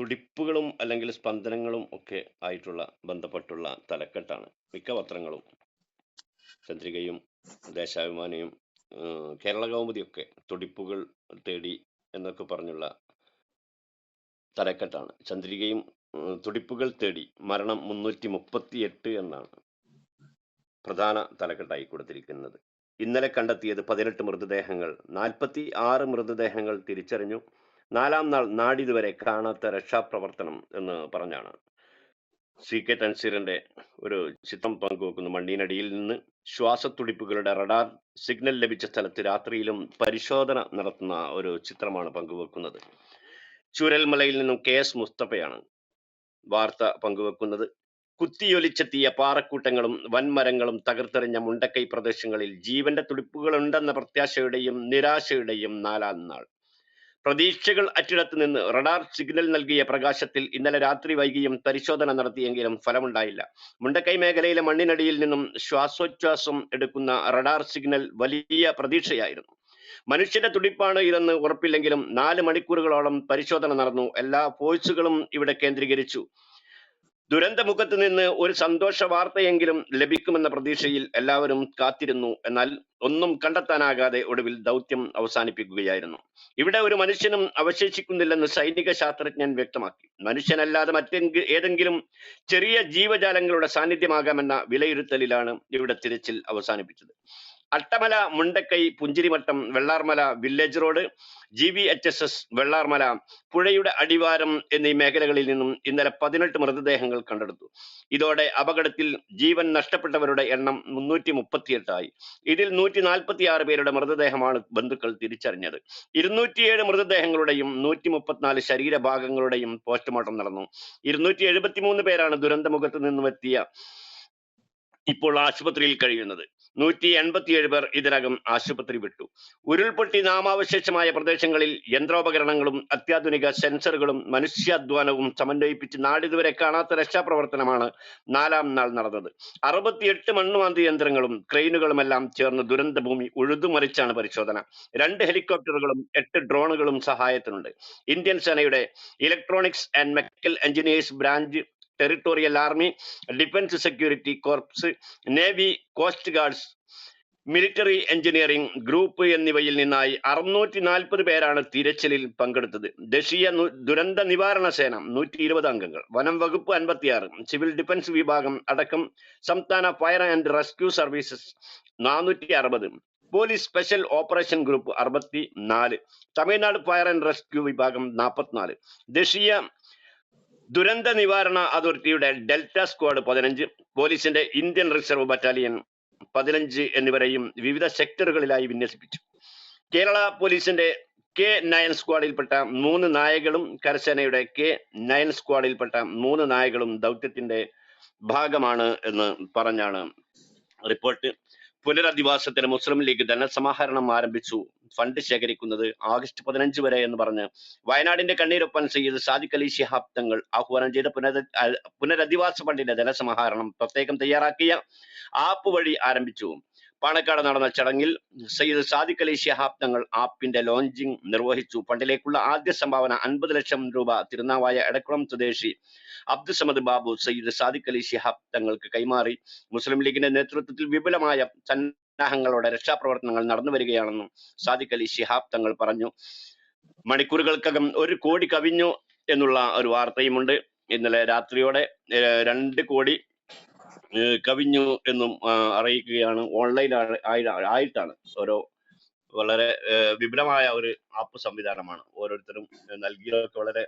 തുടിപ്പുകളും അല്ലെങ്കിൽ സ്പന്ദനങ്ങളും ഒക്കെ ആയിട്ടുള്ള ബന്ധപ്പെട്ടുള്ള തലക്കെട്ടാണ്. മിക്ക പത്രങ്ങളും. ചന്ദ്രികയും ദേശാഭിമാനിയും കേരള കൗമുദിയൊക്കെ തുടിപ്പുകൾ തേടി എന്നൊക്കെ പറഞ്ഞുള്ള തലക്കെട്ടാണ്. ചന്ദ്രികയും തുടിപ്പുകൾ തേടി മരണം മുന്നൂറ്റി മുപ്പത്തി എട്ട് എന്നാണ് പ്രധാന തലക്കെട്ടായി കൊടുത്തിരിക്കുന്നത്. ഇന്നലെ കണ്ടെത്തിയത് പതിനെട്ട് മൃതദേഹങ്ങൾ. നാൽപ്പത്തി ആറ് മൃതദേഹങ്ങൾ തിരിച്ചറിഞ്ഞു. നാലാം നാൾ നാടിതുവരെ കാണാത്ത രക്ഷാപ്രവർത്തനം എന്ന് പറഞ്ഞാണ്. സി കെ തൻസീറിന്റെ ഒരു ചിത്രം പങ്കുവെക്കുന്നു. മണ്ണിനടിയിൽ നിന്ന് ശ്വാസത്തുടിപ്പുകളുടെ റഡാർ സിഗ്നൽ ലഭിച്ച സ്ഥലത്ത് രാത്രിയിലും പരിശോധന നടത്തുന്ന ഒരു ചിത്രമാണ് പങ്കുവെക്കുന്നത്. ചുരൽമലയിൽ നിന്നും കെ എസ് മുസ്തഫയാണ് വാർത്ത പങ്കുവെക്കുന്നത്. കുത്തിയൊലിച്ചെത്തിയ പാറക്കൂട്ടങ്ങളും വൻമരങ്ങളും തകർത്തെറിഞ്ഞ മുണ്ടക്കൈ പ്രദേശങ്ങളിൽ ജീവന്റെ തുടിപ്പുകളുണ്ടെന്ന പ്രത്യാശയുടെയും നിരാശയുടെയും നാലാം നാൾ. പ്രതീക്ഷകൾ അറ്റിടത്ത് നിന്ന് റഡാർ സിഗ്നൽ നൽകിയ പ്രകാശത്തിൽ ഇന്നലെ രാത്രി വൈകിയും പരിശോധന നടത്തിയെങ്കിലും ഫലമുണ്ടായില്ല. മുണ്ടക്കൈ മേഖലയിലെ മണ്ണിനടിയിൽ നിന്നും ശ്വാസോച്ഛ്വാസം എടുക്കുന്ന റഡാർ സിഗ്നൽ വലിയ പ്രതീക്ഷയായിരുന്നു. മനുഷ്യന്റെ തുടിപ്പാണ് ഇതെന്ന് ഉറപ്പില്ലെങ്കിലും നാല് മണിക്കൂറുകളോളം പരിശോധന നടന്നു. എല്ലാ ഫോഴ്സുകളും ഇവിടെ കേന്ദ്രീകരിച്ചു. ദുരന്തമുഖത്ത് നിന്ന് ഒരു സന്തോഷ വാർത്തയെങ്കിലും ലഭിക്കുമെന്ന പ്രതീക്ഷയിൽ എല്ലാവരും കാത്തിരുന്നു. എന്നാൽ ഒന്നും കണ്ടെത്താനാകാതെ ഒടുവിൽ ദൗത്യം അവസാനിപ്പിക്കുകയായിരുന്നു. ഇവിടെ ഒരു മനുഷ്യനും അവശേഷിക്കുന്നില്ലെന്ന് സൈനിക ശാസ്ത്രജ്ഞൻ വ്യക്തമാക്കി. മനുഷ്യനല്ലാതെ മറ്റെങ്കിൽ ഏതെങ്കിലും ചെറിയ ജീവജാലങ്ങളുടെ സാന്നിധ്യമാകാമെന്ന വിലയിരുത്തലിലാണ് ഇവിടെ തിരച്ചിൽ അവസാനിപ്പിച്ചത്. Attamala Mundakkai Punchirimattam Vellarmala village road G V H S S Vellarmala പുഴയുടെ അടിവാരം എന്നീ മേഖലകളിൽ നിന്നും ഇന്നലെ പതിനെട്ട് മൃതദേഹങ്ങൾ കണ്ടെടുത്തു. ഇതോടെ അപകടത്തിൽ ജീവൻ നഷ്ടപ്പെട്ടവരുടെ എണ്ണം മുന്നൂറ്റി മുപ്പത്തിയെട്ടായി ഇതിൽ നൂറ്റി നാൽപ്പത്തി ആറ് പേരുടെ മൃതദേഹമാണ് ബന്ധുക്കൾ തിരിച്ചറിഞ്ഞത്. ഇരുന്നൂറ്റിയേഴ് മൃതദേഹങ്ങളുടെയും നൂറ്റി മുപ്പത്തിനാല് ശരീരഭാഗങ്ങളുടെയും പോസ്റ്റ്മോർട്ടം നടന്നു. ഇരുന്നൂറ്റി എഴുപത്തിമൂന്ന് പേരാണ് ദുരന്തമുഖത്ത് നിന്നും എത്തിയ ഇപ്പോൾ ആശുപത്രിയിൽ കഴിയുന്നത്. നൂറ്റി എൺപത്തിയേഴ് പേർ ഇതിനകം ആശുപത്രി വിട്ടു. ഉരുൾപൊട്ടി നാമാവശേഷമായ പ്രദേശങ്ങളിൽ യന്ത്രോപകരണങ്ങളും അത്യാധുനിക സെൻസറുകളും മനുഷ്യാധ്വാനവും സമന്വയിപ്പിച്ച് നാടിതുവരെ കാണാത്ത രക്ഷാപ്രവർത്തനമാണ് നാലാം നാൾ നടന്നത്. അറുപത്തിയെട്ട് മണ്ണുമാന്തി യന്ത്രങ്ങളും ക്രെയിനുകളുമെല്ലാം ചേർന്ന് ദുരന്തഭൂമി ഉഴുതുമറിച്ചാണ് പരിശോധന. രണ്ട് ഹെലികോപ്റ്ററുകളും എട്ട് ഡ്രോണുകളും സഹായത്തിനുണ്ട്. ഇന്ത്യൻ സേനയുടെ electronics and mechanical engineers branch territorial army defence security corps navy coast guards military engineering group എന്നിവയിൽ നിന്നായി അറുന്നൂറ്റി നാൽപ്പത് പേരാണ് തിരച്ചിലിൽ പങ്കെടുത്തത്. ദേശീയ ദുരന്ത നിവാരണ സേന നൂറ്റി ഇരുപത് അംഗങ്ങൾ. വനം വകുപ്പ് അൻപത്തിയാറ്. സിവിൽ ഡിഫൻസ് വിഭാഗം അടക്കം സംസ്ഥാന ഫയർ ആൻഡ് റെസ്ക്യൂ സർവീസസ് നാനൂറ്റി അറുപത് പോലീസ് സ്പെഷ്യൽ ഓപ്പറേഷൻ ഗ്രൂപ്പ് അറുപത്തി നാല് തമിഴ്നാട് ഫയർ ആൻഡ് റെസ്ക്യൂ വിഭാഗം നാൽപ്പത്തിനാല് ദേശീയ ദുരന്ത നിവാരണ അതോറിറ്റിയുടെ ഡെൽറ്റ സ്ക്വാഡ് പതിനഞ്ച് പോലീസിന്റെ ഇന്ത്യൻ റിസർവ് ബറ്റാലിയൻ പതിനഞ്ച് എന്നിവരെയും വിവിധ സെക്ടറുകളിലായി വിന്യസിപ്പിച്ചു. കേരള പോലീസിന്റെ കെ നയൻ സ്ക്വാഡിൽപ്പെട്ട മൂന്ന് നായകളും കരസേനയുടെ കെ നയൻ സ്ക്വാഡിൽപ്പെട്ട മൂന്ന് നായകളും ദൗത്യത്തിന്റെ ഭാഗമാണ് എന്ന് പറഞ്ഞാണ് റിപ്പോർട്ട്. പുനരധിവാസത്തിന് മുസ്ലിം ലീഗ് ധനസമാഹരണം ആരംഭിച്ചു. ഫണ്ട് ശേഖരിക്കുന്നത് ആഗസ്റ്റ് പതിനഞ്ച് വരെ എന്ന് പറഞ്ഞ് വയനാടിന്റെ കണ്ണീരൊപ്പൻ സയ്യിദ് സാദിഖ് അലി ശിഹാബ് തങ്ങൾ ആഹ്വാനം ചെയ്ത പുനര പുനരധിവാസ ഫണ്ടിന്റെ ധനസമാഹരണം പ്രത്യേകം തയ്യാറാക്കിയ ആപ്പ് വഴി ആരംഭിച്ചു. പാണക്കാട് നടന്ന ചടങ്ങിൽ സയ്യിദ് സാദിഖ് അലി ശിഹാബ് തങ്ങൾ ആപ്പിന്റെ ലോഞ്ചിങ് നിർവഹിച്ചു. ഫണ്ടിലേക്കുള്ള ആദ്യ സംഭാവന അൻപത് ലക്ഷം രൂപ തിരുനാവായ എടക്കുളം സ്വദേശി അബ്ദുസമദ് ബാബു സയ്യിദ് സാദിഖ് അലി ഷിഹാബ് തങ്ങൾക്ക് കൈമാറി. മുസ്ലിം ലീഗിന്റെ നേതൃത്വത്തിൽ വിപുലമായ സന്നാഹങ്ങളോടെ രക്ഷാപ്രവർത്തനങ്ങൾ നടന്നു വരികയാണെന്നും സാദിഖ് അലി ഷിഹാബ് തങ്ങൾ പറഞ്ഞു. മണിക്കൂറുകൾക്കകം ഒരു കോടി കവിഞ്ഞു എന്നുള്ള ഒരു വാർത്തയുമുണ്ട്. ഇന്നലെ രാത്രിയോടെ രണ്ട് കോടി കവിഞ്ഞു എന്നും അറിയിക്കുകയാണ്. ഓൺലൈൻ ആയിട്ടാണ്. ഓരോ വളരെ വിപുലമായ ഒരു ആപ്പ് സംവിധാനമാണ്. ഓരോരുത്തരും നൽകിയതൊക്കെ വളരെ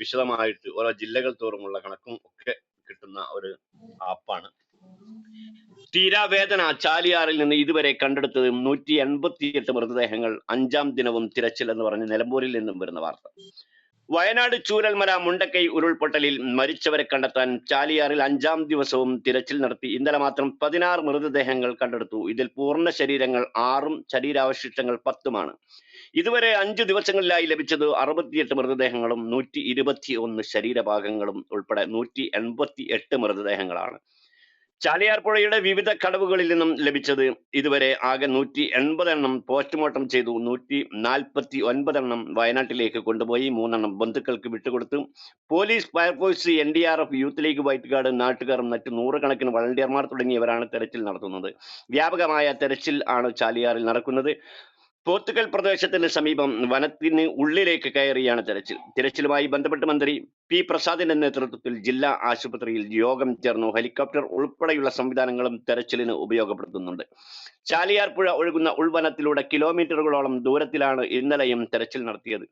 വിശദമായിട്ട് ഓരോ ജില്ലകൾ തോറുമുള്ള കണക്കും ഒക്കെ കിട്ടുന്ന ഒരു ആപ്പാണ്. തീരാവേദന ചാലിയാറിൽ നിന്ന് ഇതുവരെ കണ്ടെടുത്തത് നൂറ്റി എൺപത്തിയെട്ട് മൃതദേഹങ്ങൾ അഞ്ചാം ദിനവും തിരച്ചിൽ എന്ന് പറഞ്ഞ് നിലമ്പൂരിൽ നിന്നും വരുന്ന വാർത്ത. വയനാട് ചൂരൽമല മുണ്ടക്കൈ ഉരുൾപൊട്ടലിൽ മരിച്ചവരെ കണ്ടെത്താൻ ചാലിയാറിൽ അഞ്ചാം ദിവസവും തിരച്ചിൽ നടത്തി. ഇന്നലെ മാത്രം പതിനാറ് മൃതദേഹങ്ങൾ കണ്ടെടുത്തു. ഇതിൽ പൂർണ ശരീരങ്ങൾ ആറും ശരീരാവശിഷ്ടങ്ങൾ പത്തുമാണ്. ഇതുവരെ അഞ്ചു ദിവസങ്ങളിലായി ലഭിച്ചത് അറുപത്തിയെട്ട് മൃതദേഹങ്ങളും നൂറ്റി ഇരുപത്തി ഒന്ന് ശരീരഭാഗങ്ങളും ഉൾപ്പെടെ നൂറ്റി എൺപത്തി എട്ട് മൃതദേഹങ്ങളാണ്. ചാലിയാർ പുഴയുടെ വിവിധ കടവുകളിൽ നിന്നും ലഭിച്ചത് ഇതുവരെ ആകെ നൂറ്റി എൺപത് എണ്ണം പോസ്റ്റ്മോർട്ടം ചെയ്തു. നൂറ്റി നാൽപ്പത്തി ഒൻപത് എണ്ണം വയനാട്ടിലേക്ക് കൊണ്ടുപോയി. മൂന്നെണ്ണം ബന്ധുക്കൾക്ക് വിട്ടുകൊടുത്തു. Police fire force N D R F Youth League White Guard നാട്ടുകാർ മറ്റ് നൂറുകണക്കിന് വളണ്ടിയർമാർ തുടങ്ങിയവരാണ് തെരച്ചിൽ നടത്തുന്നത്. വ്യാപകമായ തെരച്ചിൽ ആണ് ചാലിയാറിൽ നടക്കുന്നത്. പോത്തുകൽ പ്രദേശത്തിന് സമീപം വനത്തിന് ഉള്ളിലേക്ക് കയറിയാണ് തെരച്ചിൽ. തിരച്ചിലുമായി ബന്ധപ്പെട്ട് മന്ത്രി പി പ്രസാദിന്റെ നേതൃത്വത്തിൽ ജില്ലാ ആശുപത്രിയിൽ യോഗം ചേർന്നു. ഹെലികോപ്റ്റർ ഉൾപ്പെടെയുള്ള സംവിധാനങ്ങളും തെരച്ചിലിന് ഉപയോഗപ്പെടുത്തുന്നുണ്ട്. ചാലിയാർ പുഴ ഒഴുകുന്ന ഉൾവനത്തിലൂടെ കിലോമീറ്ററുകളോളം ദൂരത്തിലാണ് ഇന്നലെയും തെരച്ചിൽ നടത്തിയത്.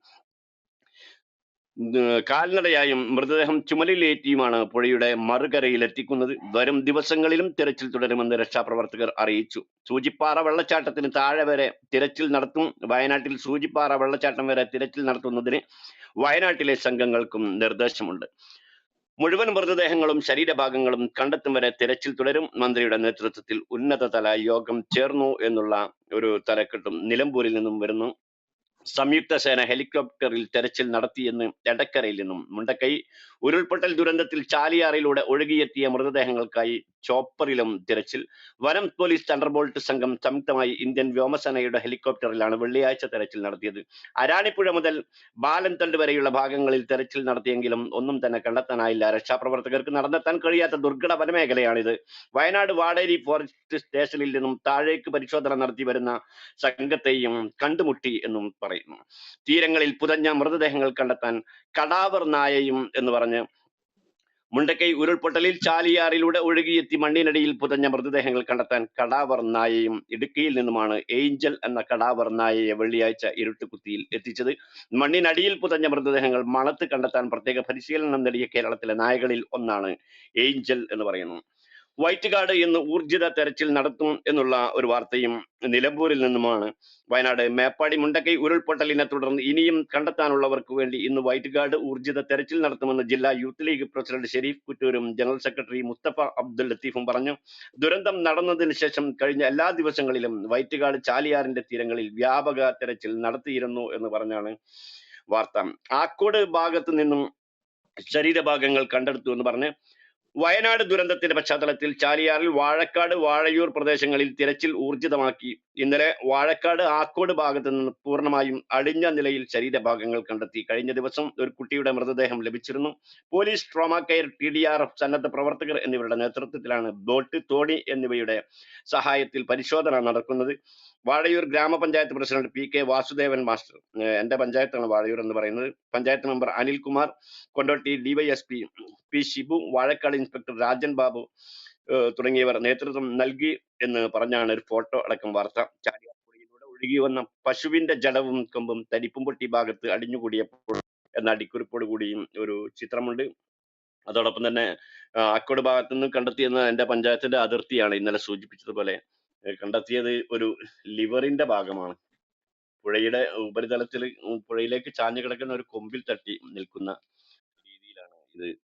കാൽനടയായും മൃതദേഹം ചുമലിലേറ്റിയുമാണ് പുഴയുടെ മറുകരയിൽ എത്തിക്കുന്നത് വരും ദിവസങ്ങളിലും തിരച്ചിൽ തുടരുമെന്ന് രക്ഷാപ്രവർത്തകർ അറിയിച്ചു. സൂചിപ്പാറ വെള്ളച്ചാട്ടത്തിന് താഴെ വരെ തിരച്ചിൽ നടത്തും. വയനാട്ടിൽ സൂചിപ്പാറ വെള്ളച്ചാട്ടം വരെ തിരച്ചിൽ നടത്തുന്നതിന് വയനാട്ടിലെ സംഘങ്ങൾക്കും നിർദ്ദേശമുണ്ട്. മുഴുവൻ മൃതദേഹങ്ങളും ശരീരഭാഗങ്ങളും കണ്ടെത്തും വരെ തിരച്ചിൽ തുടരും. മന്ത്രിയുടെ നേതൃത്വത്തിൽ ഉന്നതതല യോഗം ചേർന്നു എന്നുള്ള ഒരു തലക്കെട്ടും നിലമ്പൂരിൽ നിന്നും വരുന്നു. സംയുക്ത സേന ഹെലികോപ്റ്ററിൽ തെരച്ചിൽ നടത്തിയെന്ന് എടക്കരയിൽ നിന്നും മുണ്ടക്കൈ ഉരുൾപൊട്ടൽ ദുരന്തത്തിൽ ചാലിയാറിലൂടെ ഒഴുകിയെത്തിയ മൃതദേഹങ്ങൾക്കായി ചോപ്പറിലും തിരച്ചിൽ. വനം പോലീസ് തണ്ടർബോൾട്ട് സംഘം സംയുക്തമായി ഇന്ത്യൻ വ്യോമസേനയുടെ ഹെലികോപ്റ്ററിലാണ് വെള്ളിയാഴ്ച തെരച്ചിൽ നടത്തിയത്. അരാണിപ്പുഴ മുതൽ ബാലൻതണ്ട് വരെയുള്ള ഭാഗങ്ങളിൽ തെരച്ചിൽ നടത്തിയെങ്കിലും ഒന്നും തന്നെ കണ്ടെത്താനായില്ല. രക്ഷാപ്രവർത്തകർക്ക് നടന്നെത്താൻ കഴിയാത്ത ദുർഘട വനമേഖലയാണിത്. വയനാട് വാടേരി ഫോറസ്റ്റ് സ്റ്റേഷനിൽ നിന്നും താഴേക്ക് പരിശോധന നടത്തി വരുന്ന സംഘത്തെയും കണ്ടുമുട്ടി എന്നും പറയുന്നു. തീരങ്ങളിൽ പുതഞ്ഞ മൃതദേഹങ്ങൾ കണ്ടെത്താൻ കടാവർ നായയും എന്ന് പറഞ്ഞ് മുണ്ടക്കൈ ഉരുൾപൊട്ടലിൽ ചാലിയാറിലൂടെ ഒഴുകിയെത്തി മണ്ണിനടിയിൽ പുതഞ്ഞ മൃതദേഹങ്ങൾ കണ്ടെത്താൻ കടാവർ നായയും ഇടുക്കിയിൽ നിന്നുമാണ് ഏഞ്ചൽ എന്ന കടാവർ നായയെ വെള്ളിയാഴ്ച ഇരുട്ടുകുത്തിയിൽ എത്തിച്ചത്. മണ്ണിനടിയിൽ പുതഞ്ഞ മൃതദേഹങ്ങൾ മണത്ത് കണ്ടെത്താൻ പ്രത്യേക പരിശീലനം നേടിയ കേരളത്തിലെ നായകളിൽ ഒന്നാണ് ഏഞ്ചൽ എന്ന് പറയുന്നു. വൈറ്റ് കാർഡ് ഇന്ന് ഊർജിത തെരച്ചിൽ നടത്തും എന്നുള്ള ഒരു വാർത്തയും നിലമ്പൂരിൽ നിന്നുമാണ്. വയനാട് മേപ്പാടി മുണ്ടക്കൈ ഉരുൾപൊട്ടലിനെ തുടർന്ന് ഇനിയും കണ്ടെത്താനുള്ളവർക്ക് വേണ്ടി ഇന്ന് വൈറ്റ് കാർഡ് ഊർജിത തെരച്ചിൽ നടത്തുമെന്ന് ജില്ലാ യൂത്ത് ലീഗ് പ്രസിഡന്റ് ഷെരീഫ് കുറ്റൂരും ജനറൽ സെക്രട്ടറി മുസ്തഫ അബ്ദുൽ ലത്തീഫും പറഞ്ഞു. ദുരന്തം നടന്നതിന് ശേഷം കഴിഞ്ഞ എല്ലാ ദിവസങ്ങളിലും വൈറ്റ് കാർഡ് ചാലിയാറിന്റെ തീരങ്ങളിൽ വ്യാപക തെരച്ചിൽ നടത്തിയിരുന്നു എന്ന് പറഞ്ഞാണ് വാർത്ത. ആക്കോട് ഭാഗത്തു നിന്നും ശരീരഭാഗങ്ങൾ കണ്ടെടുത്തു എന്ന് പറഞ്ഞ് വയനാട് ദുരന്തത്തിന്റെ പശ്ചാത്തലത്തിൽ ചാലിയാറിൽ വാഴക്കാട് വാഴയൂർ പ്രദേശങ്ങളിൽ തിരച്ചിൽ ഊർജിതമാക്കി. ഇന്നലെ വാഴക്കാട് ആക്കോട് ഭാഗത്ത് നിന്ന് പൂർണമായും അടിഞ്ഞ നിലയിൽ ശരീരഭാഗങ്ങൾ കണ്ടെത്തി. കഴിഞ്ഞ ദിവസം ഒരു കുട്ടിയുടെ മൃതദേഹം ലഭിച്ചിരുന്നു. Police trauma care T D R F സന്നദ്ധ പ്രവർത്തകർ എന്നിവരുടെ നേതൃത്വത്തിലാണ് ബോട്ട് തോണി എന്നിവയുടെ സഹായത്തിൽ പരിശോധന നടക്കുന്നത്. Vazhayur grama panchayat president P K Vasudevan master. എന്റെ പഞ്ചായത്താണ് വാഴയൂർ എന്ന് പറയുന്നത്. Panchayat member Anilkumar Kondotty DYSP P Shibu Vazhakkad inspector Rajan Babu തുടങ്ങിയവർ നേതൃത്വം നൽകി എന്ന് പറഞ്ഞാണ് ഒരു ഫോട്ടോ അടക്കം വാർത്ത. ചാലിയാർ പുഴയിലൂടെ ഒഴുകി വന്ന പശുവിന്റെ ജടവും കൊമ്പും തരിപ്പുംപൊട്ടി ഭാഗത്ത് അടിഞ്ഞുകൂടിയപ്പോൾ എന്ന അടിക്കുറിപ്പോട് കൂടിയും ഒരു ചിത്രമുണ്ട്. അതോടൊപ്പം തന്നെ അക്കോട് ഭാഗത്തു നിന്ന് കണ്ടെത്തിയെന്ന എന്റെ പഞ്ചായത്തിന്റെ അതിർത്തിയാണ് ഇന്നലെ സൂചിപ്പിച്ചതുപോലെ. കണ്ടെത്തിയത് ഒരു ലിവറിന്റെ ഭാഗമാണ്. പുഴയുടെ ഉപരിതലത്തിൽ പുഴയിലേക്ക് ചാഞ്ഞു കിടക്കുന്ന ഒരു കൊമ്പിൽ തട്ടി നിൽക്കുന്ന രീതിയിലാണ് ഇത്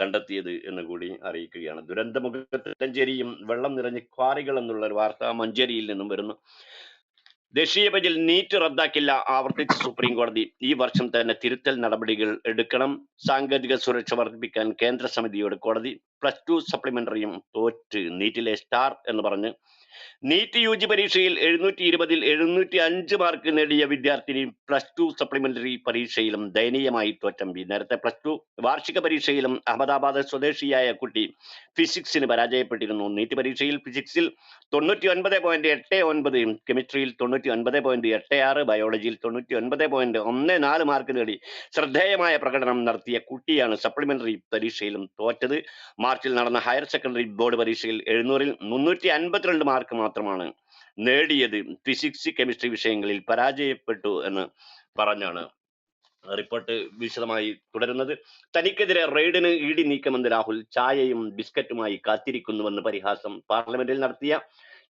കണ്ടെത്തിയത് എന്ന് കൂടി അറിയിക്കുകയാണ്. ദുരന്തമുഖത്ത് മഞ്ചേരിയും വെള്ളം നിറഞ്ഞ് ക്വാറികൾ എന്നുള്ള ഒരു വാർത്ത മഞ്ചേരിയിൽ നിന്നും വരുന്നു. ദേശീയ ബജറ്റിൽ നീറ്റ് റദ്ദാക്കില്ല ആവർത്തിച്ച് സുപ്രീം കോടതി. ഈ വർഷം തന്നെ തിരുത്തൽ നടപടികൾ എടുക്കണം. സാങ്കേതിക സുരക്ഷ വർദ്ധിപ്പിക്കാൻ കേന്ദ്ര സമിതിയോട് കോടതി പ്ലസ് ടു സപ്ലിമെന്ററിയും തോറ്റ് നീറ്റിലെ സ്റ്റാർ എന്ന് പറഞ്ഞ് നീറ്റ് യു ജി പരീക്ഷയിൽ എഴുന്നൂറ്റി ഇരുപതിൽ എഴുന്നൂറ്റി അഞ്ച് മാർക്ക് നേടിയ വിദ്യാർത്ഥിനി പ്ലസ് ടു സപ്ലിമെന്ററി പരീക്ഷയിലും ദയനീയമായി തോറ്റമ്പി നേരത്തെ പ്ലസ് ടു വാർഷിക പരീക്ഷയിലും അഹമ്മദാബാദ് സ്വദേശിയായ കുട്ടി ഫിസിക്സിന് പരാജയപ്പെട്ടിരുന്നു. നീറ്റ് പരീക്ഷയിൽ ഫിസിക്സിൽ തൊണ്ണൂറ്റി ഒൻപത് പോയിന്റ് എട്ട് ഒൻപത് കെമിസ്ട്രിയിൽ തൊണ്ണൂറ്റി ഒൻപത് പോയിന്റ് എട്ട് ആറ് ബയോളജിയിൽ തൊണ്ണൂറ്റി ഒൻപത് പോയിന്റ് ഒന്ന് നാല് മാർക്ക് നേടി. ശ്രദ്ധേയമായ പ്രകടനം നടത്തിയ കുട്ടിയാണ് സപ്ലിമെന്ററി പരീക്ഷയിലും തോറ്റത്. മാർച്ചിൽ നടന്ന ഹയർ സെക്കൻഡറി ബോർഡ് പരീക്ഷയിൽ എഴുന്നൂറിൽ മുന്നൂറ്റി അൻപത്തിരണ്ട് മാർക്ക് മാത്രമാണ് നേടിയത്. ഫിസിക്സ് കെമിസ്ട്രി വിഷയങ്ങളിൽ പരാജയപ്പെട്ടു എന്ന് പറഞ്ഞാണ് റിപ്പോർട്ട് വിശദമായി തുടരുന്നത്. തനിക്കെതിരെ റെയ്ഡിന് ഇടി നീക്കമെന്ന് രാഹുൽ ചായയും ബിസ്ക്കറ്റുമായി കാത്തിരിക്കുന്നുവെന്ന് പരിഹാസം പാർലമെന്റിൽ നടത്തിയ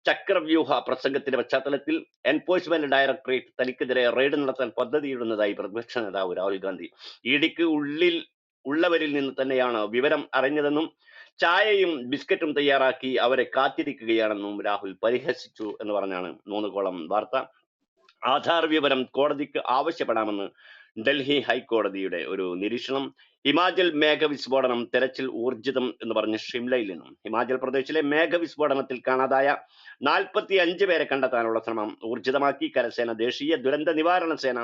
ചക്രവ്യൂഹ പ്രസംഗത്തിന്റെ പശ്ചാത്തലത്തിൽ എൻഫോഴ്സ്മെന്റ് ഡയറക്ടറേറ്റ് തനിക്കെതിരെ റെയ്ഡ് നടത്താൻ പദ്ധതിയിടുന്നതായി പ്രതിപക്ഷ നേതാവ് രാഹുൽ ഗാന്ധി ഇടിക്ക് ഉള്ളിൽ ഉള്ളവരിൽ നിന്ന് തന്നെയാണ് വിവരം അറിഞ്ഞതെന്നും ചായയും ബിസ്ക്കറ്റും തയ്യാറാക്കി അവരെ കാത്തിരിക്കുകയാണെന്നും രാഹുൽ പരിഹസിച്ചു എന്ന് പറഞ്ഞാണ് മൂന്ന് കോളം വാർത്ത. ആധാർ വിവരം കോടതിക്ക് ആവശ്യപ്പെടാമെന്ന് ഡൽഹി ഹൈക്കോടതിയുടെ ഒരു നിരീക്ഷണം. ഹിമാചൽ മേഘവിസ്ഫോടനം തെരച്ചിൽ ഊർജിതം എന്ന് പറഞ്ഞ് ഷിംലയിൽ നിന്നും. ഹിമാചൽ പ്രദേശിലെ മേഘവിസ്ഫോടനത്തിൽ കാണാതായ നാൽപ്പത്തി അഞ്ച് പേരെ കണ്ടെത്താനുള്ള ശ്രമം ഊർജിതമാക്കി. കരസേന ദേശീയ ദുരന്ത നിവാരണ സേന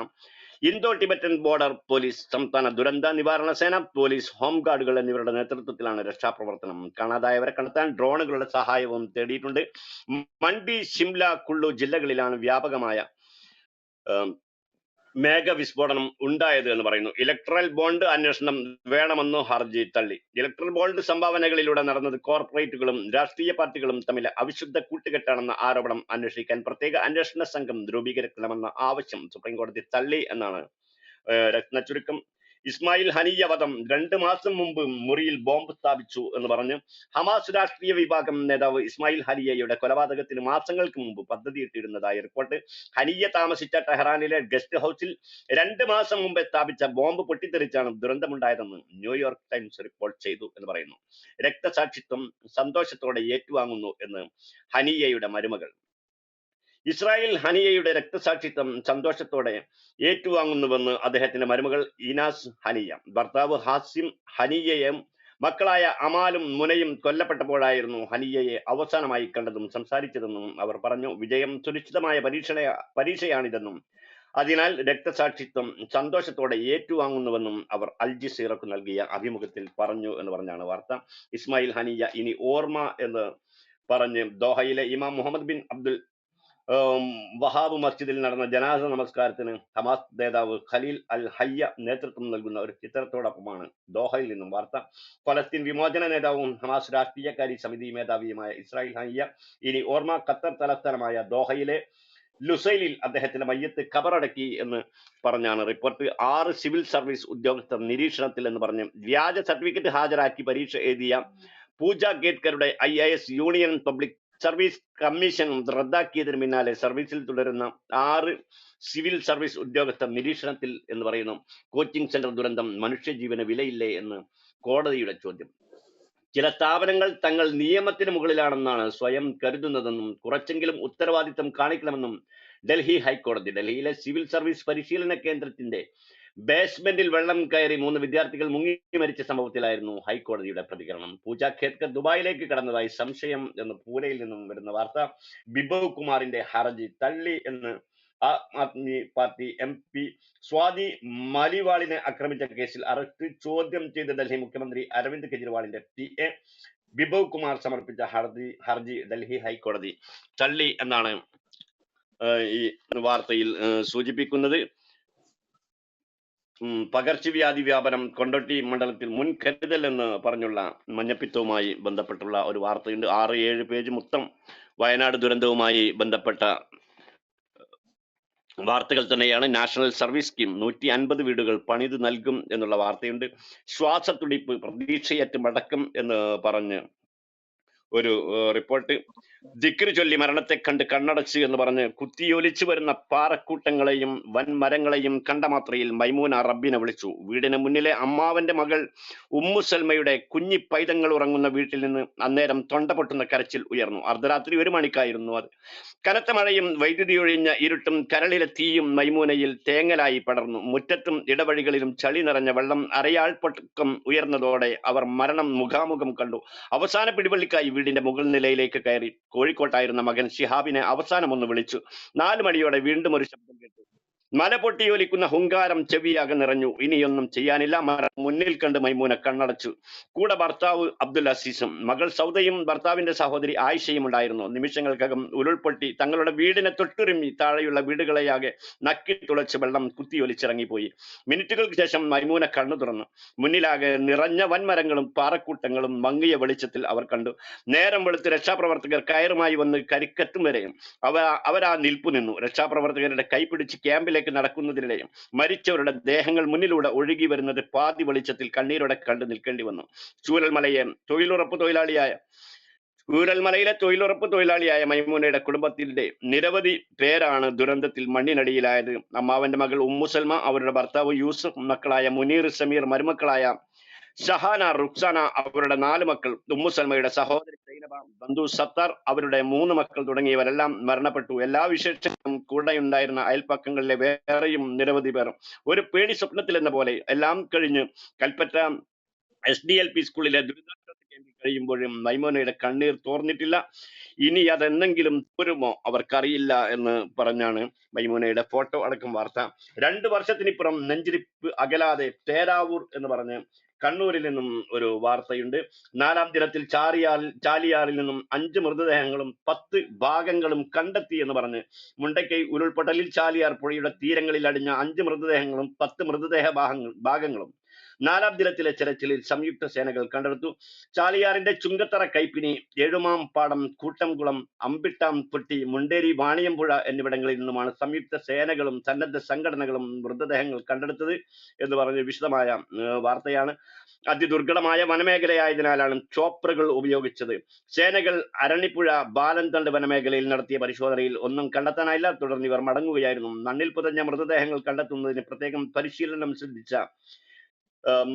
ഇന്തോ ടിബറ്റൻ ബോർഡർ പോലീസ് സംസ്ഥാന ദുരന്ത നിവാരണ സേന പോലീസ് ഹോംഗാർഡുകൾ എന്നിവരുടെ നേതൃത്വത്തിലാണ് രക്ഷാപ്രവർത്തനം കാണാതായവരെ കണ്ടെത്താൻ ഡ്രോണുകളുടെ സഹായവും തേടിയിട്ടുണ്ട്. മണ്ഡി ഷിംല കുള്ളു ജില്ലകളിലാണ് വ്യാപകമായ മേഘവിസ്ഫോടനം ഉണ്ടായത് എന്ന് പറയുന്നു. ഇലക്ട്രൽ ബോണ്ട് അന്വേഷണം വേണമെന്ന് ഹർജി തള്ളി. ഇലക്ട്രൽ ബോണ്ട് സംഭാവനകളിലൂടെ നടന്നത് കോർപ്പറേറ്റുകളും രാഷ്ട്രീയ പാർട്ടികളും തമ്മിൽ അവിശുദ്ധ കൂട്ടുകെട്ടാണെന്ന ആരോപണം അന്വേഷിക്കാൻ പ്രത്യേക അന്വേഷണ സംഘം രൂപീകരിക്കണമെന്ന ആവശ്യം സുപ്രീം കോടതി തള്ളി എന്നാണ് രത്ന രത്നചുരുക്കം ഇസ്മായിൽ ഹനിയ വധം രണ്ട് മാസം മുമ്പ് മുറിയിൽ ബോംബ് സ്ഥാപിച്ചു എന്ന് പറഞ്ഞ്. ഹമാസ് രാഷ്ട്രീയ വിഭാഗം നേതാവ് ഇസ്മായിൽ ഹനിയയുടെ കൊലപാതകത്തിന് മാസങ്ങൾക്ക് മുമ്പ് പദ്ധതി ഇട്ടിരുന്നതായി റിപ്പോർട്ട്. ഹനിയ താമസിച്ച ടെഹ്റാനിലെ ഗസ്റ്റ് ഹൗസിൽ രണ്ട് മാസം മുമ്പ് സ്ഥാപിച്ച ബോംബ് പൊട്ടിത്തെറിച്ചാണ് ദുരന്തമുണ്ടായതെന്ന് ന്യൂയോർക്ക് ടൈംസ് റിപ്പോർട്ട് ചെയ്തു എന്ന് പറയുന്നു. രക്തസാക്ഷിത്വം സന്തോഷത്തോടെ ഏറ്റുവാങ്ങുന്നു എന്ന് ഹനിയയുടെ മരുമകൾ ഇസ്രായേൽ ഹനിയയുടെ രക്തസാക്ഷിത്വം സന്തോഷത്തോടെ ഏറ്റുവാങ്ങുന്നുവെന്ന് അദ്ദേഹത്തിന്റെ മരുമകൾ ഇനാസ് ഹനിയ. ഭർത്താവ് ഹാസിം ഹനിയയും മക്കളായ അമാലും മുനയും കൊല്ലപ്പെട്ടപ്പോഴായിരുന്നു ഹനിയയെ അവസാനമായി കണ്ടതും സംസാരിച്ചതെന്നും അവർ പറഞ്ഞു. വിജയം സുനിശ്ചിതമായ പരീക്ഷണ പരീക്ഷയാണിതെന്നും. അതിനാൽ രക്തസാക്ഷിത്വം സന്തോഷത്തോടെ ഏറ്റുവാങ്ങുന്നുവെന്നും അവർ അൽ ജസീറക്ക് നൽകിയ അഭിമുഖത്തിൽ പറഞ്ഞു എന്ന് പറഞ്ഞാണ് വാർത്ത. ഇസ്മായിൽ ഹനിയ ഇനി ഓർമ്മ എന്ന് പറഞ്ഞ് ദോഹയിലെ ഇമാം മുഹമ്മദ് ബിൻ അബ്ദുൽ വഹാബ് മസ്ജിദിൽ നടന്ന ജനാസ നമസ്കാരത്തിന് ഹമാസ് നേതാവ് ഖലീൽ അൽ ഹയ്യ നേതൃത്വം നൽകുന്ന ഒരു ചിത്രത്തോടൊപ്പമാണ് ദോഹയിൽ നിന്നും വാർത്ത. ഫലസ്തീൻ വിമോചന നേതാവും ഹമാസ് രാഷ്ട്രീയകാരി സമിതി മേധാവിയുമായ ഇസ്രായേൽ ഹയ്യ ഇനി ഓർമ്മ ഖത്തർ തലസ്ഥാനമായ ദോഹയിലെ ലുസൈലിൽ അദ്ദേഹത്തിന്റെ മയ്യത്ത് ഖബറടക്കി എന്ന് പറഞ്ഞാണ് റിപ്പോർട്ട്. ആറ് സിവിൽ സർവീസ് ഉദ്യോഗസ്ഥർ നിരീക്ഷണത്തിൽ എന്ന് പറഞ്ഞ് വ്യാജ സർട്ടിഫിക്കറ്റ് ഹാജരാക്കി പരീക്ഷ എഴുതിയ Pooja ഗേറ്റ്കറുടെ I A S Union Public Service Commission റദ്ദാക്കിയതിന് പിന്നാലെ സർവീസിൽ തുടരുന്ന ആറ് സിവിൽ സർവീസ് ഉദ്യോഗസ്ഥർ നിരീക്ഷണത്തിൽ എന്ന് പറയുന്നു. കോച്ചിംഗ് സെന്റർ ദുരന്തം മനുഷ്യജീവന് വിലയില്ലേ എന്ന് കോടതിയുടെ ചോദ്യം. ചില സ്ഥാപനങ്ങൾ തങ്ങൾ നിയമത്തിന് മുകളിലാണെന്നാണ് സ്വയം കരുതുന്നതെന്നും കുറച്ചെങ്കിലും ഉത്തരവാദിത്തം കാണിക്കണമെന്നും ഡൽഹി ഹൈക്കോടതി ഡൽഹിയിലെ സിവിൽ സർവീസ് പരിശീലന കേന്ദ്രത്തിന്റെ ബേസ്മെന്റിൽ വെള്ളം കയറി മൂന്ന് വിദ്യാർത്ഥികൾ മുങ്ങി മരിച്ച സംഭവത്തിലായിരുന്നു ഹൈക്കോടതിയുടെ പ്രതികരണം. പൂജ ഖേത്കർ ദുബായിലേക്ക് കടന്നതായി സംശയം എന്ന് പൂനെയിൽ നിന്നും വരുന്ന വാർത്ത. ബിബവ് കുമാറിന്റെ ഹർജി തള്ളി എന്ന് Aam Aadmi Party M P Swati മലിവാളിനെ ആക്രമിച്ച കേസിൽ അറസ്റ്റ് ചോദ്യം ചെയ്ത ഡൽഹി മുഖ്യമന്ത്രി അരവിന്ദ് കെജ്രിവാളിന്റെ പി എ ബിബവ് കുമാർ സമർപ്പിച്ച ഹർജി ഹർജി ഡൽഹി ഹൈക്കോടതി തള്ളി എന്നാണ് ഈ വാർത്തയിൽ സൂചിപ്പിക്കുന്നത്. പകർച്ചവ്യാധി വ്യാപനം കൊണ്ടോട്ടി മണ്ഡലത്തിൽ മുൻകരുതൽ എന്ന് പറഞ്ഞുള്ള മഞ്ഞപ്പിത്തവുമായി ബന്ധപ്പെട്ടുള്ള ഒരു വാർത്തയുണ്ട്. ആറ് ഏഴ് പേജ് മൊത്തം വയനാട് ദുരന്തവുമായി ബന്ധപ്പെട്ട വാർത്തകൾ തന്നെയാണ്. നാഷണൽ സർവീസ് സ്കീം നൂറ്റി അൻപത് വീടുകൾ പണിത് നൽകും എന്നുള്ള വാർത്തയുണ്ട്. ശ്വാസത്തുടിപ്പ് പ്രതീക്ഷയറ്റ് മടക്കം എന്ന് പറഞ്ഞ് ഒരു റിപ്പോർട്ട്. ദിക്കിരി ചൊല്ലി മരണത്തെ കണ്ട് കണ്ണടച്ച് എന്ന് പറഞ്ഞ് കുത്തിയൊലിച്ചു വരുന്ന പാറക്കൂട്ടങ്ങളെയും വൻമരങ്ങളെയും കണ്ട മാത്രയിൽ മൈമൂന റബ്ബിനെ വിളിച്ചു. വീടിന് മുന്നിലെ അമ്മാവന്റെ മകൾ ഉമ്മു സൽമയുടെ കുഞ്ഞി പൈതങ്ങൾ ഉറങ്ങുന്ന വീട്ടിൽ നിന്ന് അന്നേരം തൊണ്ട പൊട്ടുന്ന കരച്ചിൽ ഉയർന്നു. അർദ്ധരാത്രി ഒരു മണിക്കായിരുന്നു അത്. കനത്ത മഴയും വൈദ്യുതി ഒഴിഞ്ഞ ഇരുട്ടും കരളിലെ തീയും മൈമൂനയിൽ തേങ്ങലായി പടർന്നു. മുറ്റത്തും ഇടവഴികളിലും ചളി നിറഞ്ഞ വെള്ളം അരയാൾ പൊട്ടക്കം ഉയർന്നതോടെ അവർ മരണം മുഖാമുഖം കണ്ടു. അവസാന പിടിവള്ളിക്കായി വീടിന്റെ മുകൾ നിലയിലേക്ക് കയറി കോഴിക്കോട്ടായിരുന്ന മകൻ ശിഹാബിനെ അവസാനം ഒന്ന് വിളിച്ചു. നാലു മണിയോടെ വീണ്ടും ഒരു ശബ്ദം കേട്ടു. മല പൊട്ടിയൊലിക്കുന്ന ഹുങ്കാരം ചെവിയാകെ നിറഞ്ഞു. ഇനിയൊന്നും ചെയ്യാനില്ല. മുന്നിൽ കണ്ട് മൈമൂന കണ്ണടച്ചു. കൂടെ ഭർത്താവ് അബ്ദുൽ അസീസും മകൾ സൗദയും ഭർത്താവിന്റെ സഹോദരി ആയിഷയും ഉണ്ടായിരുന്നു. നിമിഷങ്ങൾക്കകം ഉരുൾപൊട്ടി തങ്ങളുടെ വീടിനെ തൊട്ടുരുമ്മി താഴെയുള്ള വീടുകളെയാകെ നക്കി തുളച്ച് വെള്ളം കുത്തിയൊലിച്ചിറങ്ങിപ്പോയി മിനിറ്റുകൾക്ക് ശേഷം മൈമൂന കണ്ണു തുറന്നു. മുന്നിലാകെ നിറഞ്ഞ വൻമരങ്ങളും പാറക്കൂട്ടങ്ങളും മങ്ങിയ വെളിച്ചത്തിൽ അവർ കണ്ടു. നേരം വെളുത്ത് രക്ഷാപ്രവർത്തകർ കയറുമായി വന്ന് കരിക്കത്തും വരെയും അവ അവരാ നിൽപ്പു നിന്നു രക്ഷാപ്രവർത്തകരുടെ കൈപിടിച്ച് ക്യാമ്പിലേക്ക് നടക്കുന്നതിനിടെയും മരിച്ചവരുടെ ദേഹങ്ങൾ മുന്നിലൂടെ ഒഴുകി വരുന്നത് പാതി വെളിച്ചത്തിൽ കണ്ണീരോടെ കണ്ടു നിൽക്കേണ്ടി വന്നു. ചൂരൽമലയെ തൊഴിലുറപ്പ് തൊഴിലാളിയായ ചൂരൽമലയിലെ തൊഴിലുറപ്പ് തൊഴിലാളിയായ മൈമൂനയുടെ കുടുംബത്തിന്റെ നിരവധി പേരാണ് ദുരന്തത്തിൽ മണ്ണിനടിയിലായത്. അമ്മാവന്റെ മകൾ ഉമ്മുസൽമ അവരുടെ ഭർത്താവ് യൂസഫ് മക്കളായ മുനീർ സമീർ മരുമക്കളായ ഷഹാന റുക്സാന അവരുടെ നാല് മക്കൾ ഉമ്മു സൽമയുടെ സഹോദരി സൈനബ ബന്ധു സത്താർ അവരുടെ മൂന്ന് മക്കൾ തുടങ്ങിയവരെല്ലാം മരണപ്പെട്ടു. എല്ലാ വിശേഷങ്ങളും കൂടെയുണ്ടായിരുന്ന അയൽപ്പക്കങ്ങളിലെ വേറെയും നിരവധി പേർ. ഒരു പേടി സ്വപ്നത്തിൽ എന്ന പോലെ എല്ലാം കഴിഞ്ഞ് Kalpetta S D L P സ്കൂളിലെ ദുരിതാശ്വാസ ക്യാമ്പിൽ കഴിയുമ്പോഴും മൈമോനയുടെ കണ്ണീർ തോർന്നിട്ടില്ല. ഇനി അതെന്തെങ്കിലും തോരുമോ അവർക്കറിയില്ല എന്ന് പറഞ്ഞാണ് മൈമോനയുടെ ഫോട്ടോ അടക്കം വാർത്ത. രണ്ടു വർഷത്തിനിപ്പുറം നെഞ്ചിരിപ്പ് അകലാതെ തേരാവൂർ എന്ന് പറഞ്ഞ് കണ്ണൂരിൽ നിന്നും ഒരു വാർത്തയുണ്ട്. നാലാം ദിനത്തിൽ ചാറിയാൽ ചാലിയാറിൽ നിന്നും അഞ്ച് മൃതദേഹങ്ങളും പത്ത് ഭാഗങ്ങളും കണ്ടെത്തി എന്ന് പറഞ്ഞ് മുണ്ടക്കൈ ഉരുൾപൊട്ടലിൽ ചാലിയാർ പുഴയുടെ തീരങ്ങളിൽ അടിഞ്ഞ അഞ്ച് മൃതദേഹങ്ങളും പത്ത് മൃതദേഹ ഭാഗങ്ങളും നാലാം ദിനത്തിലെ തെരച്ചിലിൽ സംയുക്ത സേനകൾ കണ്ടെടുത്തു. ചാലിയാറിന്റെ ചുങ്കത്തറ കൈപ്പിനി ഏഴുമാം പാടം കൂട്ടംകുളം അമ്പിട്ടാം പൊട്ടി മുണ്ടേരി വാണിയമ്പുഴ എന്നിവിടങ്ങളിൽ നിന്നുമാണ് സംയുക്ത സേനകളും സന്നദ്ധ സംഘടനകളും മൃതദേഹങ്ങൾ കണ്ടെടുത്തത് എന്ന് പറഞ്ഞ് വിശദമായ വാർത്തയാണ്. അതിദുർഘടമായ വനമേഖലയായതിനാലാണ് ചോപ്പറുകൾ ഉപയോഗിച്ചത്. സേനകൾ അരണിപ്പുഴ ബാലൻതണ്ട് വനമേഖലയിൽ നടത്തിയ പരിശോധനയിൽ ഒന്നും കണ്ടെത്താനായില്ല. തുടർന്ന് ഇവർ മടങ്ങുകയായിരുന്നു. മണ്ണിൽ പുതഞ്ഞ മൃതദേഹങ്ങൾ കണ്ടെത്തുന്നതിന് പ്രത്യേകം പരിശീലനം ഏഹ്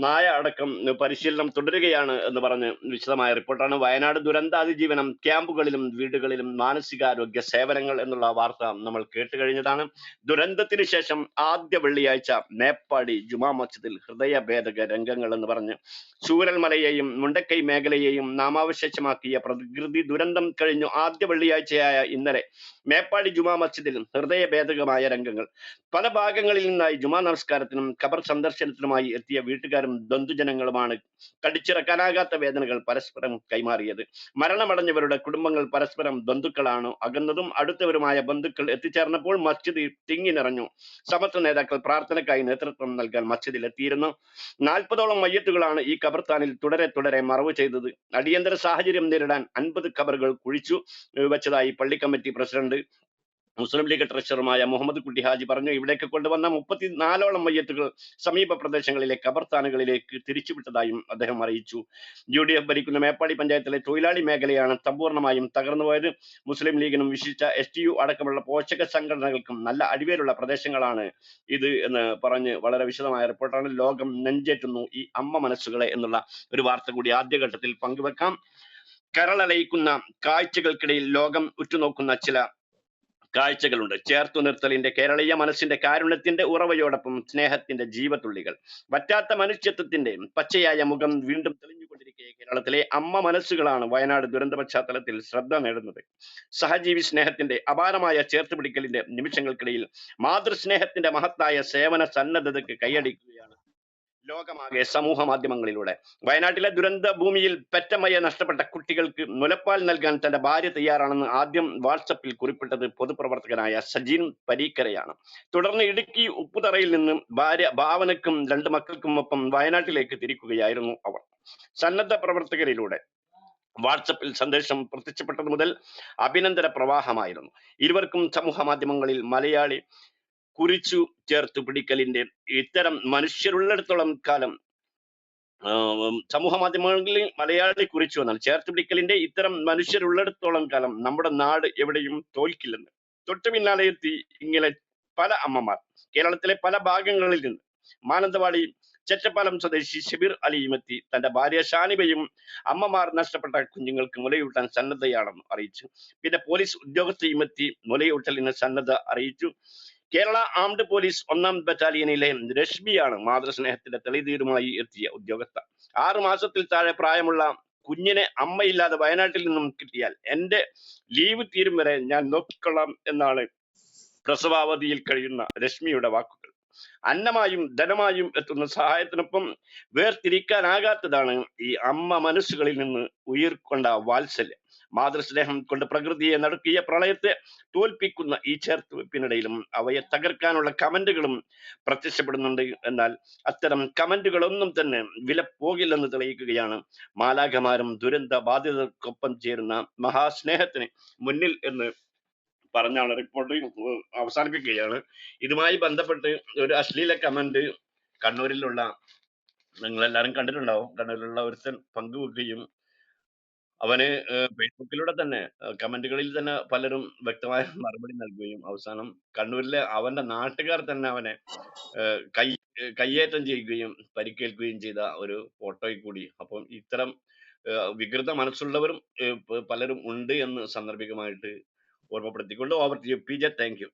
നായ അടക്കം പരിശീലനം തുടരുകയാണ് എന്ന് പറഞ്ഞ് വിശദമായ റിപ്പോർട്ടാണ്. വയനാട് ദുരന്ത അതിജീവനം ക്യാമ്പുകളിലും വീടുകളിലും മാനസികാരോഗ്യ സേവനങ്ങൾ എന്നുള്ള വാർത്ത നമ്മൾ കേട്ട് കഴിഞ്ഞതാണ്. ദുരന്തത്തിന് ശേഷം ആദ്യ വെള്ളിയാഴ്ച മേപ്പാടി ജുമാ മസ്ജിദിൽ ഹൃദയഭേദക രംഗങ്ങൾ എന്ന് പറഞ്ഞ് ചൂരൽമലയെയും മുണ്ടക്കൈ മേഖലയെയും നാമാവശേഷമാക്കിയ പ്രകൃതി ദുരന്തം കഴിഞ്ഞു ആദ്യ വെള്ളിയാഴ്ചയായ ഇന്നലെ മേപ്പാടി ജുമാ മസ്ജിദിൽ ഹൃദയഭേദകമായ രംഗങ്ങൾ. പല ഭാഗങ്ങളിൽ നിന്നായി ജുമാ നമസ്കാരത്തിനും ഖബർ സന്ദർശനത്തിനുമായി എത്തിയ വീട്ടുകാരും ബന്ധുജനങ്ങളുമാണ് കടിച്ചിറക്കാനാകാത്ത വേദനകൾ പരസ്പരം കൈമാറിയത്. മരണമടഞ്ഞവരുടെ കുടുംബങ്ങൾ പരസ്പരം ബന്ധുക്കളാണ്. അകന്നതും അടുത്തവരുമായ ബന്ധുക്കൾ എത്തിച്ചേർന്നപ്പോൾ മസ്ജിദ് തിങ്ങി നിറഞ്ഞു സമത്വ നേതാക്കൾ പ്രാർത്ഥനക്കായി നേതൃത്വം നൽകാൻ മസ്ജിദിൽ എത്തിയിരുന്നു നാൽപ്പതോളം മയ്യത്തുകളാണ് ഈ ഖബർസ്ഥാനിൽ തുടരെ തുടരെ മറവ് ചെയ്തത്. അടിയന്തര സാഹചര്യം നേരിടാൻ അൻപത് കബറുകൾ കുഴിച്ചു വെച്ചതായി പള്ളി കമ്മിറ്റി പ്രസിഡന്റ് മുസ്ലിം ലീഗ് ട്രഷറുമായ മുഹമ്മദ് കുട്ടി ഹാജി പറഞ്ഞു ഇവിടേക്ക് കൊണ്ടുവന്ന മുപ്പത്തിനാലോളം മയ്യത്തുകൾ സമീപ പ്രദേശങ്ങളിലെ കബർത്താനുകളിലേക്ക് തിരിച്ചുവിട്ടതായും അദ്ദേഹം അറിയിച്ചു. യു ഡി എഫ് ഭരിക്കുന്ന മേപ്പാടി പഞ്ചായത്തിലെ തൊഴിലാളി മേഖലയാണ് സമ്പൂർണമായും തകർന്നുപോയത്. മുസ്ലിം ലീഗിനും വിശിഷ്ട എസ് ടി യു അടക്കമുള്ള പോഷക സംഘടനകൾക്കും നല്ല അടിവേരുള്ള പ്രദേശങ്ങളാണ് ഇത് എന്ന് പറഞ്ഞ് വളരെ വിശദമായ റിപ്പോർട്ടാണ് ലോകം നെഞ്ചേറ്റുന്നു ഈ അമ്മ മനസ്സുകളെ എന്നുള്ള ഒരു വാർത്ത കൂടി ആദ്യഘട്ടത്തിൽ പങ്കുവെക്കാം. കരളലയിക്കുന്ന കാഴ്ചകൾക്കിടയിൽ ലോകം ഉറ്റുനോക്കുന്ന ചില കാഴ്ചകളുണ്ട്. ചേർത്തു നിർത്തലിന്റെ കേരളീയ മനസ്സിന്റെ കാരുണ്യത്തിന്റെ ഉറവയോടൊപ്പം സ്നേഹത്തിന്റെ ജീവത്തുള്ളികൾ. വറ്റാത്ത മനുഷ്യത്വത്തിന്റെ പച്ചയായ മുഖം വീണ്ടും തെളിഞ്ഞുകൊണ്ടിരിക്കെ കേരളത്തിലെ അമ്മ മനസ്സുകളാണ് വയനാട് ദുരന്ത പശ്ചാത്തലത്തിൽ ശ്രദ്ധ നേടുന്നത്. സഹജീവി സ്നേഹത്തിന്റെ അപാരമായ ചേർത്തുപിടിക്കലിന്റെ നിമിഷങ്ങൾക്കിടയിൽ മാതൃസ്നേഹത്തിന്റെ മഹത്തായ സേവന സന്നദ്ധതയ്ക്ക് കൈയടിക്കുകയാണ് ലോകമാകെ സമൂഹ മാധ്യമങ്ങളിലൂടെ. വയനാട്ടിലെ ദുരന്ത ഭൂമിയിൽ പെറ്റമ്മയെ നഷ്ടപ്പെട്ട കുട്ടികൾക്ക് മുലപ്പാൽ നൽകാൻ തന്റെ ഭാര്യ തയ്യാറാണെന്ന് ആദ്യം വാട്സപ്പിൽ കുറിപ്പിട്ടത് പൊതുപ്രവർത്തകനായ സജീൻ പരീക്കരയാണ്. തുടർന്ന് ഇടുക്കി ഉപ്പുതറയിൽ നിന്ന് ഭാര്യ ഭാവനക്കും രണ്ട് മക്കൾക്കും ഒപ്പം വയനാട്ടിലേക്ക് തിരിക്കുകയായിരുന്നു അവർ. സന്നദ്ധ പ്രവർത്തകരിലൂടെ വാട്സപ്പിൽ സന്ദേശം പ്രത്യക്ഷപ്പെട്ടത് മുതൽ അഭിനന്ദന പ്രവാഹമായിരുന്നു. ഇരുവർക്കും സമൂഹ മാധ്യമങ്ങളിൽ മലയാളി കുറിച്ചു ചേർത്തു പിടിക്കലിന്റെ ഇത്തരം മനുഷ്യരുള്ളിടത്തോളം കാലം സമൂഹ മാധ്യമങ്ങളിൽ മലയാളി കുറിച്ചു വന്നാൽ ചേർത്ത് പിടിക്കലിന്റെ ഇത്തരം മനുഷ്യരുള്ളിടത്തോളം കാലം നമ്മുടെ നാട് എവിടെയും തോൽക്കില്ലെന്ന്. തൊട്ടു പിന്നാലെ എത്തി ഇങ്ങനെ പല അമ്മമാർ കേരളത്തിലെ പല ഭാഗങ്ങളിൽ നിന്ന് മാനന്തവാടി ചെറ്റപ്പാലം സ്വദേശി ഷബീർ അലിയും എത്തി. തന്റെ ഭാര്യ ഷാനിബയും അമ്മമാർ നഷ്ടപ്പെട്ട കുഞ്ഞുങ്ങൾക്ക് മുലയൂട്ടാൻ സന്നദ്ധയാണെന്ന് അറിയിച്ചു. പിന്നെ പോലീസ് ഉദ്യോഗസ്ഥയും എത്തി. മുലയൂട്ടലിന് സന്നദ്ധ അറിയിച്ചു. കേരള ആംഡ് പോലീസ് ഒന്നാം ബറ്റാലിയനിലെ രശ്മിയാണ് മാതൃസ്നേഹത്തിന്റെ തെളിതീരുമായി എത്തിയ ഉദ്യോഗസ്ഥ ആറു മാസത്തിൽ താഴെ പ്രായമുള്ള കുഞ്ഞിനെ അമ്മയില്ലാതെ വയനാട്ടിൽ നിന്നും കിട്ടിയാൽ എന്റെ ലീവ് തീരും വരെ ഞാൻ നോക്കിക്കൊള്ളാം എന്നാണ് പ്രസവാവധിയിൽ കഴിയുന്ന രശ്മിയുടെ വാക്കുകൾ. അന്നമായും ധനമായും എത്തുന്ന സഹായത്തിനൊപ്പം വേർതിരിക്കാനാകാത്തതാണ് ഈ അമ്മ മനസ്സുകളിൽ നിന്ന് ഉയർക്കൊണ്ട വാത്സല്യം. മാതൃസ്നേഹം കൊണ്ട് പ്രകൃതിയെ നടുക്കിയ പ്രളയത്തെ തോൽപ്പിക്കുന്ന ഈ ചേർത്തുവെപ്പിനിടയിലും അവയെ തകർക്കാനുള്ള കമന്റുകളും പ്രത്യക്ഷപ്പെടുന്നുണ്ട്. എന്നാൽ അത്തരം കമന്റുകളൊന്നും തന്നെ വില പോകില്ലെന്ന് തെളിയിക്കുകയാണ് മാലാഖമാരും ദുരന്ത ബാധിതർക്കൊപ്പം ചേരുന്ന മഹാസ്നേഹത്തിന് മുന്നിൽ എന്ന് പറഞ്ഞാണ് റിപ്പോർട്ട് അവസാനിപ്പിക്കുകയാണ്. ഇതുമായി ബന്ധപ്പെട്ട് ഒരു അശ്ലീല കമന്റ് കണ്ണൂരിലുള്ള നിങ്ങൾ എല്ലാവരും കണ്ടിട്ടുണ്ടാവും. കണ്ണൂരിലുള്ള ഒരുത്തൻ പങ്കുവെക്കുകയും അവന് ഫേസ്ബുക്കിലൂടെ തന്നെ ഏഹ് കമന്റുകളിൽ തന്നെ പലരും വ്യക്തമായ മറുപടി നൽകുകയും അവസാനം കണ്ണൂരിലെ അവന്റെ നാട്ടുകാർ തന്നെ അവനെ കൈ കയ്യേറ്റം ചെയ്യുകയും പരിക്കേൽക്കുകയും ചെയ്ത ഒരു ഫോട്ടോയിൽ കൂടി. അപ്പം ഇത്തരം വികൃത മനസ്സുള്ളവരും പലരും ഉണ്ട് എന്ന് സന്ദർഭികമായിട്ട് ഓർമ്മപ്പെടുത്തിക്കൊണ്ട് over to U P J thank you